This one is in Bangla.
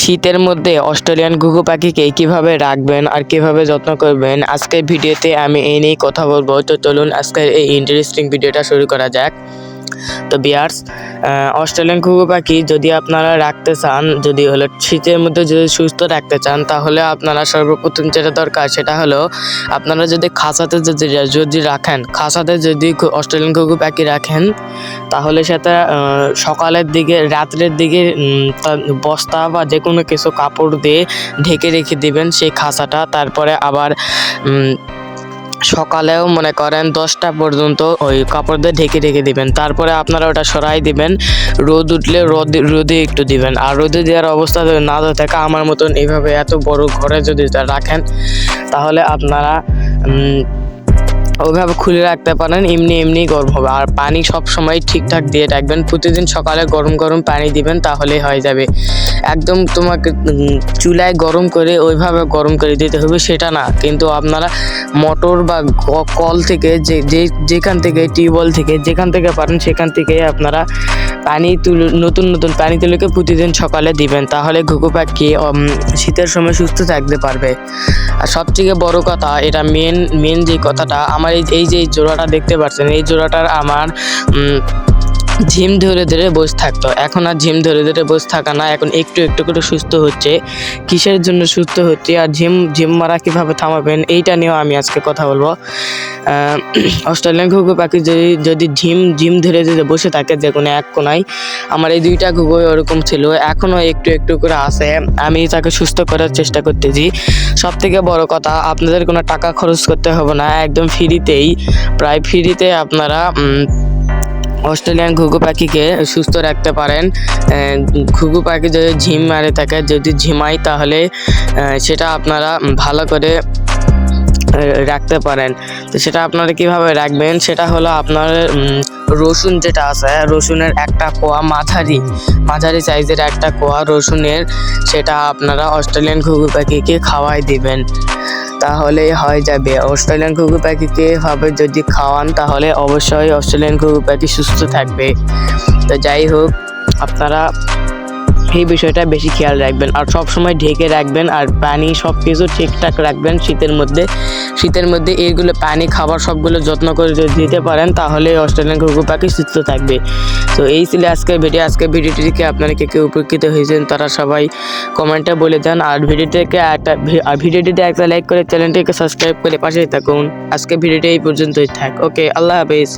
শীতের মধ্যে অস্ট্রেলিয়ান ঘুঘু পাখিকে কীভাবে রাখবেন আর কীভাবে যত্ন করবেন, আজকের ভিডিওতে আমি এই নিয়েই কথা বলব। তো চলুন আজকের এই ইন্টারেস্টিং ভিডিওটা শুরু করা যাক। তো বিয়ার্স অস্ট্রেলিয়ান ঘুঘু পাখি যদি আপনারা রাখতে চান, যদি হলো শীতের মধ্যে যদি সুস্থ রাখতে চান, তাহলে আপনারা সর্বপ্রথম যেটা দরকার সেটা হলো আপনারা যদি খাঁচাতে যদি যদি রাখেন খাঁচাতে যদি অস্ট্রেলিয়ান ঘুঘু পাখি রাখেন তাহলে সেটা সকালের দিকে, রাত্রের দিকে বস্তা বা যে কোনো কিছু কাপড় দিয়ে ঢেকে রেখে দিবেন সেই খাঁচাটা। তারপরে আবার সকালেও মনে করেন দশটা পর্যন্ত ওই কাপড় দিয়ে ঢেকে রেখে দিবেন। তারপরে আপনারা ওটা সরাই দিবেন। রোদ উঠলে রোদ, রোদে একটু দিবেন। আর রোদে দেওয়ার অবস্থা যদি না থাকে, আমার মতন এইভাবে এত বড় ঘরে যদি রাখেন, তাহলে আপনারা ওইভাবে খুলে রাখতে পারেন, এমনি এমনি গরম হবে। আর পানি সব সময় ঠিকঠাক দিয়ে রাখবেন। প্রতিদিন সকালে গরম গরম পানি দিবেন তাহলে হয়ে যাবে। একদম তোমাকে চুলায় গরম করে ওইভাবে গরম করে দিতে হবে, সেটা না। কিন্তু আপনারা মোটর বা কল থেকে যে- যেখান থেকে টিউবওয়েল থেকে যেখান থেকে পারেন, সেখান থেকে আপনারা পানি তুলে, নতুন নতুন পানি তুলেকে প্রতিদিন সকালে দিবেন। তাহলে ঘুঘু পাখি শীতের সময় সুস্থ থাকতে পারবে। আর সবথেকে বড় কথা, এটা মেন মেন যে কথাটা, আমার এই যে এই জোড়াটা দেখতে পাচ্ছেন, এই জোড়াটার আমার ঝিম ধরে ধরে বসে থাকতো। এখন আর ঝিম ধরে ধরে বসে থাকা না, এখন একটু একটু করে সুস্থ হচ্ছে। কিসের জন্য সুস্থ হচ্ছে আর ঝিম ঝিম মারা কীভাবে থামাবেন, এইটা নিয়েও আমি আজকে কথা বলব। অস্ট্রেলিয়ান ঘুঘু পাখি যদি যদি ঝিম ঝিম ধরে ধরে বসে থাকে যে কোনো এক কোনায়, আমার এই দুইটা ঘুঘু ওরকম ছিল এখনও একটু একটু করে আসে আমি তাকে সুস্থ করার চেষ্টা করতেছি। সব থেকে বড় কথা, আপনাদের কোনো টাকা খরচ করতে হবে না, একদম ফ্রিতেই প্রায় ফ্রিতে আপনারা অস্ট্রেলিয়ান ঘুঘু পাখিকে সুস্থ রাখতে পারেন। ঘুঘু পাখি যদি ঝিম মারে থাকে যদি ঝিমাই তাহলে সেটা আপনারা ভালো করে রাখতে পারেন। তো সেটা আপনারা কীভাবে রাখবেন? সেটা হলো আপনার রসুন যেটা আছে, রসুনের একটা কোয়া মাঝারি মাঝারি সাইজের একটা কোয়া রসুনের, সেটা আপনারা অস্ট্রেলিয়ান ঘুঘু পাখিকে খাওয়াই দিবেন। তাহলে হয়ে যাবে। অস্ট্রেলিয়ান ঘুঘু পাখিকে হবে যদি খাওয়ান, তাহলে অবশ্যই অস্ট্রেলিয়ান ঘুঘু পাখি সুস্থ থাকবে। তো যাই হোক, আপনারা এই বিষয়টা বেশি খেয়াল রাখবেন। আর সব সময় ঢেকে রাখবেন আর পানি সব কিছু ঠিকঠাক রাখবেন শীতের মধ্যে। শীতের মধ্যে এইগুলো পানি, খাবার সবগুলো যত্ন করে যদি দিতে পারেন, তাহলে অস্ট্রেলিয়ান ঘুঘু পাখি সুস্থ থাকবে। তো এই ছিল আজকের ভিডিও। আজকের ভিডিওটি থেকে আপনারা কে কে উপকৃত হয়েছেন তারা সবাই কমেন্টে বলে দেন আর ভিডিওটিকে একটা ভিডিওটিতে একটা লাইক করে চ্যানেলটিকে সাবস্ক্রাইব করে পাশেই থাকুন। আজকে ভিডিওটি এই পর্যন্তই থাক। ওকে, আল্লাহ হাফেজ।